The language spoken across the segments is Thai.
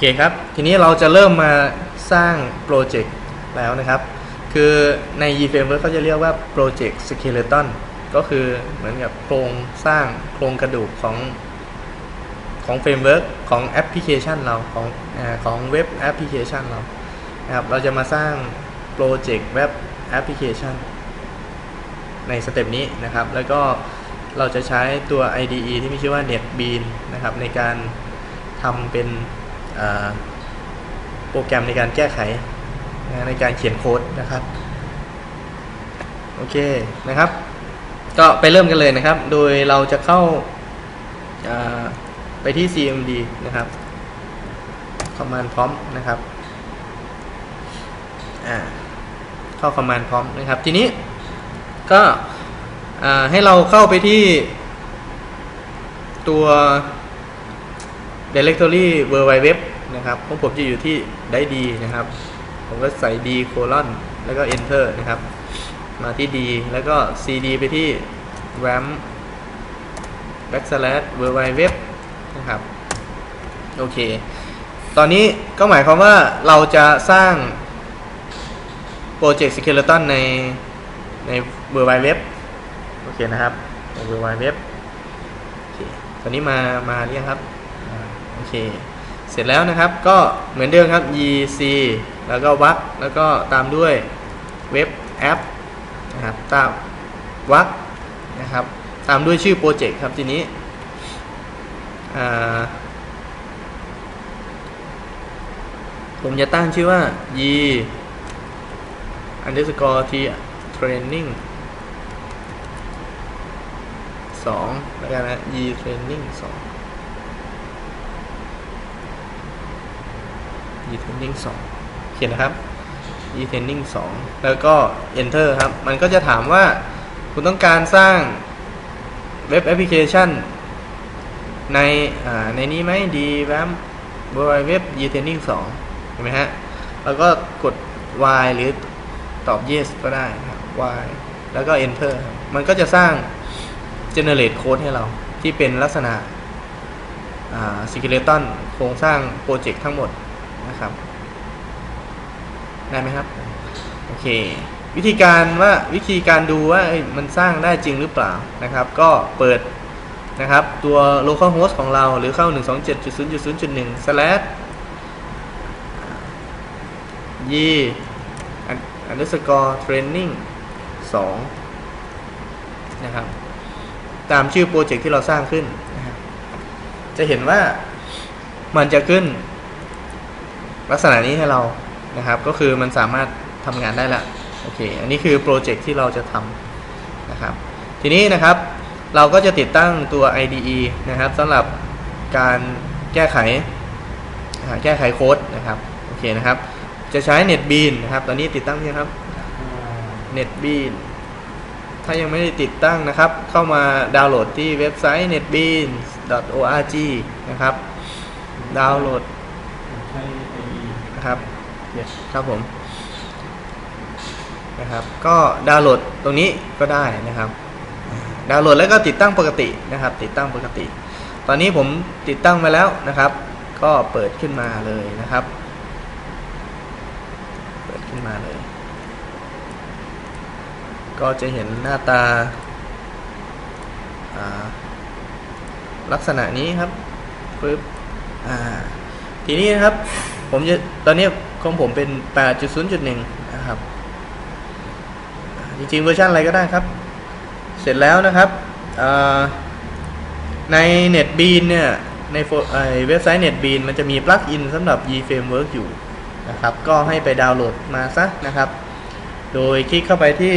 เคครับ ทีนี้เราจะเริ่มมาสร้างโปรเจกต์แล้วนะครับ คือใน e framework เขาจะเรียกว่าโปรเจกต์ skeleton ก็คือเหมือนกับโครงสร้างโครงกระดูกของของเฟรมเวิร์กของแอปพลิเคชันเราของอของเว็บแอปพลิเคชันเรานะครับเราจะมาสร้างโปรเจกต์เว็บแอปพลิเคชันในสเต็ปนี้นะครับ แล้วก็เราจะใช้ตัว IDE ที่มีชื่อว่า NetBean นะครับในการทำเป็น โปรแกรมในการแก้ไขในการเขียนโค้ดนะครับโอเคนะครับ ก็ไปเริ่มกันเลยนะครับ โดยเราจะเข้าาไปที่ CMD นะครับ command prompt นะครับเข้า command prompt นะครับ ทีนี้ก็ให้เราเข้าไปที่ตัว directory w w w นะครับของผมจะอยู่ที่ได้ดีนะครับ ผมก็ใส่ d colon แล้วก็ enter นะครับ มาที่ D แล้วก็ CD ไปที่ ram backslash w w w นะครับ โอเค ตอนนี้ก็หมายความว่าเราจะสร้างโปรเจกต์ skeleton ในใน w w w โอเคนะครับใน w w w โอเคตอนนี้มา มาเรียงครับ โอเค เสร็จแล้วนะครับก็เหมือนเดิมครับ ec แล้วก็วักแล้วก็ตามด้วยเว็บแอปนะครับตามวักนะครับ ตามด้วยชื่อโปรเจกต์ครับทีนี้ผมจะตั้งชื่อว่า e underscore t training 2แล้วกันนะ e training 2 e-training 2 เขียนนะครับ e-training 2 แล้วก็ enter ครับ มันก็จะถามว่าคุณต้องการสร้างเว็บแอปพลิเคชัน ในในนี้ไหมดีแวมบรเว็บ e-training 2 เห็นไหมฮะ แล้วก็กด y หรือตอบ yes ก็ได้ครับ y แล้วก็ enter มันก็จะสร้าง generate code ให้เราที่เป็นลักษณะ skeleton โครงสร้างโปรเจกต์ทั้งหมด นะครับ ได้ไหมครับ โอเค วิธีการว่าวิธีการดูว่ามันสร้างได้จริงหรือเปล่านะครับ ก็เปิดนะครับ ตัว localhost ของเราหรือเข้า 127.0.0.1 slash y underscore training 2นะครับ ตามชื่อโปรเจกต์ที่เราสร้างขึ้นนะจะเห็นว่ามันจะขึ้น ลักษณะนี้ให้เรานะครับ ก็คือมันสามารถทำงานได้ละโอเค อันนี้คือโปรเจกต์ที่เราจะทำนะครับ ทีนี้นะครับเราก็จะติดตั้งตัว IDE นะครับสำหรับการแก้ไขอ่าแก้ไขโค้ดนะครับโอเคนะครับ จะใช้ NetBean นะครับ ตอนนี้ติดตั้งยังครับ NetBean ถ้ายังไม่ได้ติดตั้งนะครับ เข้ามาดาวน์โหลดที่เว็บไซต์ netbean.org นะครับ ดาวน์โหลดใช้ IE นะครับครับผมนะครับ ก็ดาวน์โหลดตรงนี้ก็ได้นะครับ ดาวน์โหลดแล้วก็ติดตั้งปกตินะครับ ติดตั้งปกติ ตอนนี้ผมติดตั้งมาแล้วนะครับ ก็เปิดขึ้นมาเลยนะครับ เปิดขึ้นมาเลย ก็จะเห็นหน้าตาลักษณะนี้ครับปึ๊บอ่าทีนี้นะครับ ผมจะตอนนี้ของผมเป็น 8.0.1 นะครับ จริงๆเวอร์ชันอะไรก็ได้ครับ เสร็จแล้วนะครับใน NetBean เนี่ยในโเว็บไซต์ NetBean มันจะมีปลั๊กอินสำหรับ eFramework อยู่นะครับ ก็ให้ไปดาวน์โหลดมาซะนะครับ โดยคลิกเข้าไปที่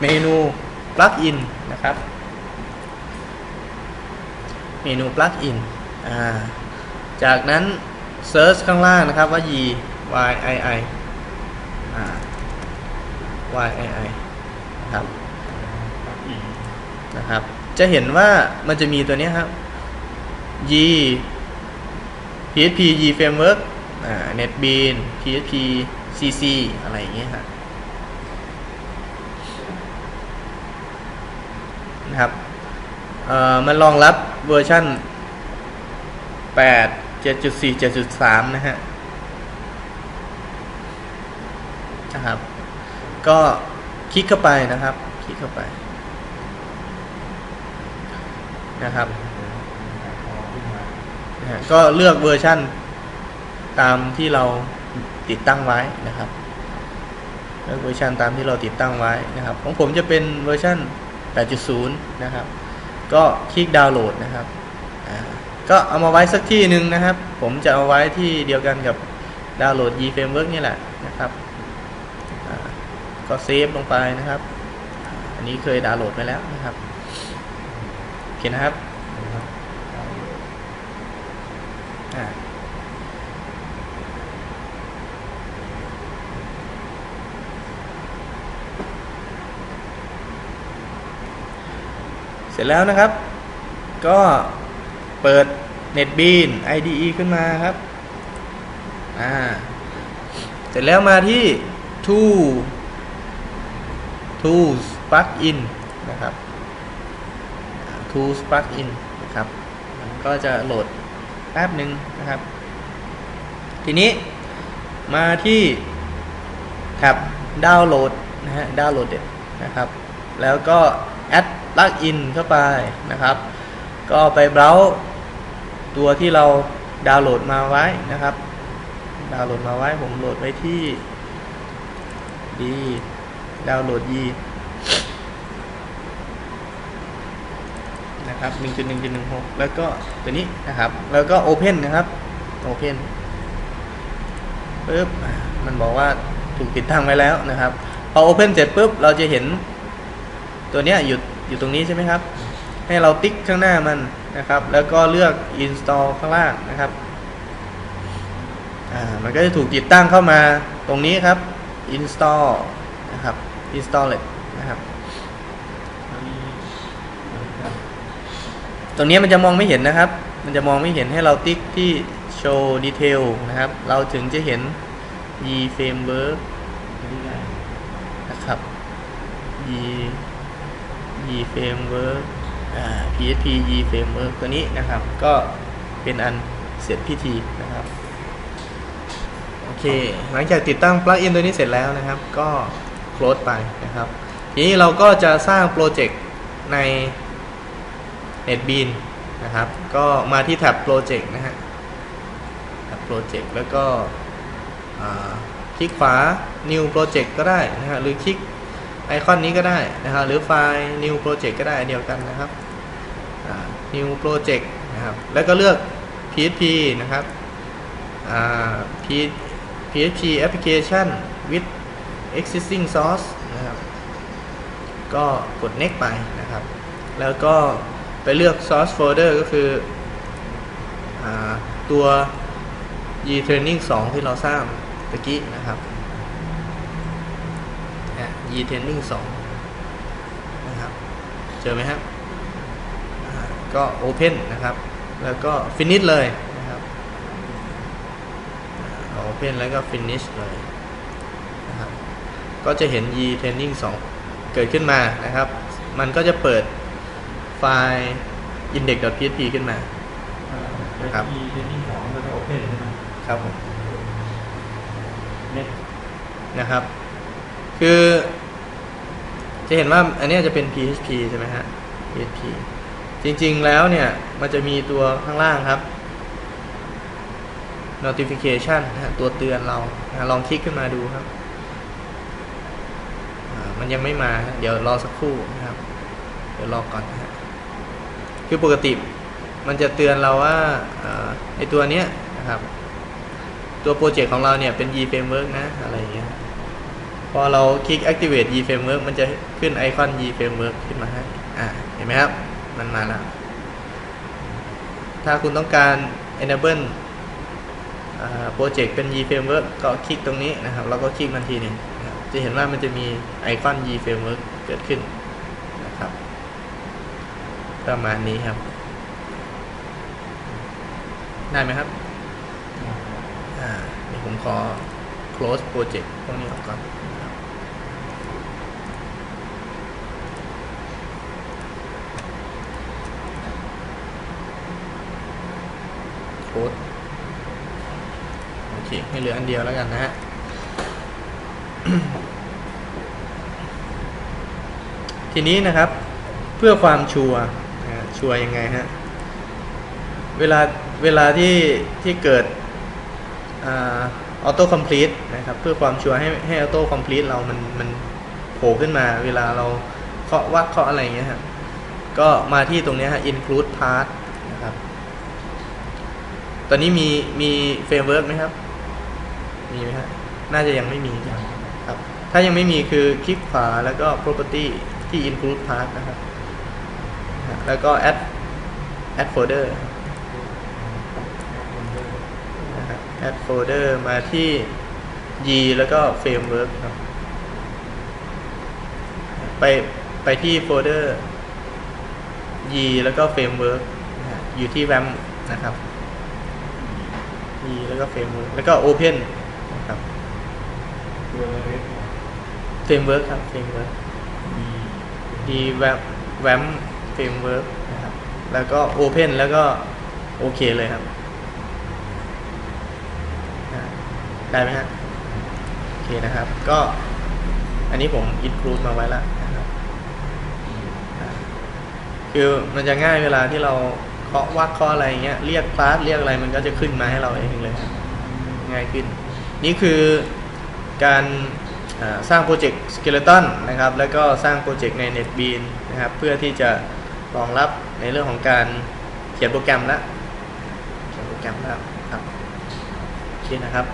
เมนูปลั๊กอินนะครับ เมนูปลั๊กอินจากนั้น Search ข้างล่างนะครับว่า y y i i อ่า y i i นะครับนะครับ จะเห็นว่ามันจะมีตัวนี้ครับ y php y framework netbean php cc อะไรอย่างเงี้ยครับนะครับมันรองรับเวอร์ชัน 7.4 7.3นะฮะนะครับ ก็คลิกเข้าไปนะครับ คลิกเข้าไปนะครับก็เลือกเวอร์ชั่นตามที่เราติดตั้งไว้นะครับเลือกเวอร์ชันตามที่เราติดตั้งไว้นะครับ ของผมจะเป็นเวอร์ชัน8.0 นะครับ ก็คลิกดาวน์โหลดนะครับ ก็เอามาไว้สักที่หนึ่งนะครับ ผมจะเอาไว้ที่เดียวกันกับดาวน์โหลด G Framework นี่แหละนะครับก็เซฟลงไปนะครับ อันนี้เคยดาวน์โหลดไปแล้วนะครับโอเคนะครับเสร็จแล้วนะครับ ก็ เปิด NetBean IDE ขึ้นมาครับอ่าเสร็จแล้วมาที่ Tool Tools Plugin นะครับ Tools Plugin นะครับมันก็จะโหลดแป๊บหนึ่งนะครับ ทีนี้มาที่แท็บดาวน์โหลดนะฮะดาวน์โหลดนะครับ แล้วก็ add plugin เข้าไปนะครับ ก็ไปเบราว์ ตัวที่เราดาวน์โหลดมาไว้นะครับ ดาวน์โหลดมาไว้ผมโหลดไว้ที่ดีดาวน์โหลดยีนะครับ 1.1.16 แล้วก็ตัวนี้นะครับ แล้วก็ Open นะครับ Open ปึ๊บมันบอกว่าถูกติดตั้งไว้แล้วนะครับ พอ Open เสร็จปุ๊บ เราจะเห็นตัวเนี้ยอยู่อยู่ตรงนี้ใช่ไหมครับ ให้เราติ๊กข้างหน้ามัน นะครับ แล้วก็เลือก install ข้างล่างนะครับอ่ามันก็จะถูกติดตั้งเข้ามาตรงนี้ครับ install นะครับ install เลยนะครับ ตรงนี้มันจะมองไม่เห็นนะครับ มันจะมองไม่เห็นให้เราติ๊กที่ show detail นะครับ เราถึงจะเห็น y framework นะครับ y y framework อ่า php y framework ตัวนี้นะครับ ก็เป็นอันเสร็จพิธีนะครับโอเค หลังจากติดตั้งปลั๊กอินตัวนี้เสร็จแล้วนะครับ ก็ close ไปนะครับ ทีนี้เราก็จะสร้างโปรเจกต์ใน NetBean นะครับ ก็มาที่แท็บ Project นะฮะแท็บ Project แล้วก็คลิกขวา New Project ก็ได้นะฮะหรือคลิก ไอคอนนี้ก็ได้นะครับหรือไฟล์ New Project ก็ได้เดียวกันนะครับ New Project นะครับแล้วก็เลือก PHP นะครับ PHP application with existing source นะครับก็กด next ไปนะครับ แล้วก็ไปเลือก source folder ก็คืออตัว e training 2 ที่เราสร้างตะกี้นะครับ นะ e training 2 นะครับ เจอไหมครับอ่าก็ open นะครับ แล้วก็ finish เลยนะครับอ่า open แล้วก็ finish เลยนะครับ ก็จะเห็น e training 2 เกิดขึ้นมานะครับ มันก็จะเปิดไฟล์ index.php ขึ้นมาครับมีเทนนิ่งสองแล้วก็โอเพนใช่ไหมครับผมเน็ตนะครับ คือ จะเห็นว่าอันนี้จะเป็น PHP ใช่ไหมฮะ PHP จริงๆแล้วเนี่ย มันจะมีตัวข้างล่างครับ notification นะตัวเตือนเรานะลองคลิกขึ้นมาดูครับ มันยังไม่มา เดี๋ยวรอสักครู่นะครับ เดี๋ยวรอก่อนนะฮะคือปกติมันจะเตือนเราว่าไอตัวเนี้ยนะครับ ตัวโปรเจกต์ของเราเนี่ยเป็น e framework นะ อะไรอย่างเงี้ย พอเราคลิก activate e framework มันจะขึ้นไอคอน e framework ขึ้นมาให้อ่าเห็นไหมครับ มันมาแล้ว ถ้าคุณต้องการ enable โปรเจกต์เป็น e framework ก็คลิกตรงนี้นะครับ แล้วก็คลิกมันทีหนึ่งจะเห็นว่ามันจะมีไอคอน e framework เกิดขึ้นนะครับ ประมาณนี้ครับ ได้ไหมครับ อ่าเดี๋ยวผมขอ close project พวกนี้ออกก่อน นะครับ close ให้เหลืออันเดียวแล้วกันนะฮะทีนี้นะครับเพื่อความชัวชัวยังไงฮะเวลาเวลาที่ที่เกิดออโต้คอมพลีทนะครับเพื่อความชัวให้ให้ออโต้คอมพลีทเรามันมันโผล่ขึ้นมาเวลาเราเคาะวัดเคาะอะไรอย่างเงี้ยฮะก็มาที่ตรงเนี้ยฮะ include part นะครับ ตอนนี้มีมีเฟรมเวิร์กไหมครับ มีไหมฮะน่าจะยังไม่มีครับ ถ้ายังไม่มีคือคลิกขวาแล้วก็ property ที่ include part นะครับ แล้วก็ add add folder นะฮะ add folder มาที่ y แล้วก็ framework ครับ ไปไปที่โฟลเดอร์ y แล้วก็ framework อยู่ที่ RAM นะครับ y แล้วก็ framework แล้วก็ open นะครับตัวเล็ก framework ครับ framework มี d web wam framework นะครับแล้วก็ open แล้วก็โอเคเลยครับอ่าได้ไหมฮะโอเคนะครับ ก็อันนี้ผม include มาไว้แล้วนะครับอ่าคือมันจะง่ายเวลาที่เราเคาะวักเคาะอะไรเงี้ยเรียกคลาสเรียกอะไรมันก็จะขึ้นมาให้เราเองเลยครับง่ายขึ้น นี่คือการสร้างโปรเจกต์ Skeleton นะครับ แล้วก็สร้างโปรเจกต์ใน NetBeans นะครับ เพื่อที่จะรองรับในเรื่องของการเขียนโปรแกรมแล้วเขียนโปรแกรมแล้วครับโอเคนะครับ